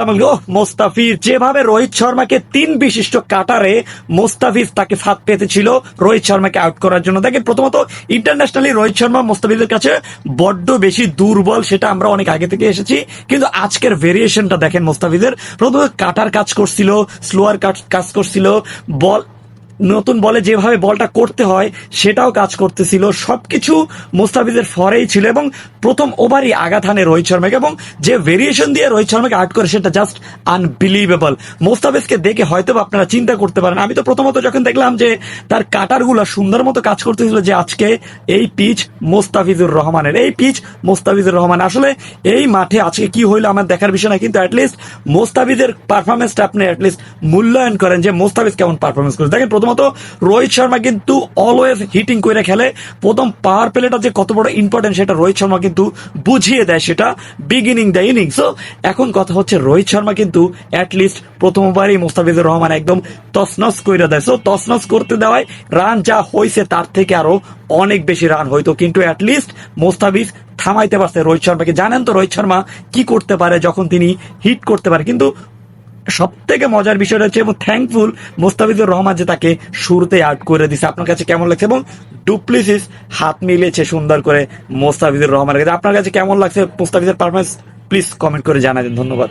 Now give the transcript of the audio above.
ও মোস্তাফিজ, যেভাবে রোহিত শর্মাকে তিন বিশিষ্ট কাটারে মোস্তাফিজ তাকে ফাঁদ পেতেছিল রোহিত শর্মাকে আউট করার জন্য। দেখেন, প্রথমত ইন্টারন্যাশনালি রোহিত শর্মা মোস্তাফিজের কাছে বড্ড বেশি দুর্বল, সেটা আমরা অনেক আগে থেকে এসেছি। কিন্তু আজকের ভেরিয়েশনটা দেখেন মোস্তাফিজের। প্রথমত কাটার কাজ করছিল স্লোয়ার কাজ করছিল বল নতুন বলে যেভাবে বলটা করতে হয়, সেটাও কাজ করতেছিল। সবকিছু মোস্তাফিজের ফরেই ছিল এবং প্রথম ওভারই আঘাত হানে রোহিত শর্মাকে এবং যে ভেরিয়েশন দিয়ে রোহিত শর্মাকে আউট করে, সেটা জাস্ট আনবিলিভেবল মোস্তাফিজকে দেখে হয়তো আপনারা চিন্তা করতে পারেন। আমি তো প্রথমত যখন দেখলাম যে তার কাটারগুলো সুন্দর মতো কাজ করতেছিল যে আজকে এই পিচ মোস্তাফিজুর রহমানের। এই পিচ মোস্তাফিজুর রহমান। আসলে এই মাঠে আজকে কি হইল আমার দেখার বিষয় না, কিন্তু অ্যাটলিস্ট মোস্তাফিজের পারফরমেন্সটা আপনি অ্যাটলিস্ট মূল্যায়ন করেন যে মোস্তাফিজ কেমন পারফরমেন্স করে দেখেন প্রথমত রোহিত শর্মা কিন্তু অলওয়েজ হিটিং করে খেলে। প্রথম পাওয়ার প্লেটা যে কত বড় ইম্পর্টেন্ট সেটা রোহিত শর্মা কিন্তু বুঝিয়ে দেয় সেটা বিগিনিং দ্য ইনিংস এখন কথা হচ্ছে রোহিত শর্মা কিন্তু অ্যাটলিস্ট প্রথমবারই মোস্তাফিজুর রহমান একদম তসনস করে দেয়। সো তসনস করতে দেওয়ায় রান যা হয়েছে তার থেকে আরও অনেক বেশি রান হইতো কিন্তু অ্যাটলিস্ট মোস্তাফিজ থামাইতে পারছে রোহিত শর্মাকে। জানেন তো রোহিত শর্মা কি করতে পারে, যখন তিনি হিট করতে পারে। কিন্তু সব থেকে মজার বিষয়টা হচ্ছে এবং থ্যাঙ্কফুল মোস্তাফিজুর রহমান যে তাকে শুরুতে আউট করে দিছে। আপনার কাছে কেমন লাগছে? এবং ডুপ্লিসিস হাত মিলিয়েছে সুন্দর করে মোস্তাফিজুর রহমানের কাছে। আপনার কাছে কেমন লাগছে মোস্তাফিজের পারফরমেন্স প্লিজ কমেন্ট করে জানাবেন। ধন্যবাদ।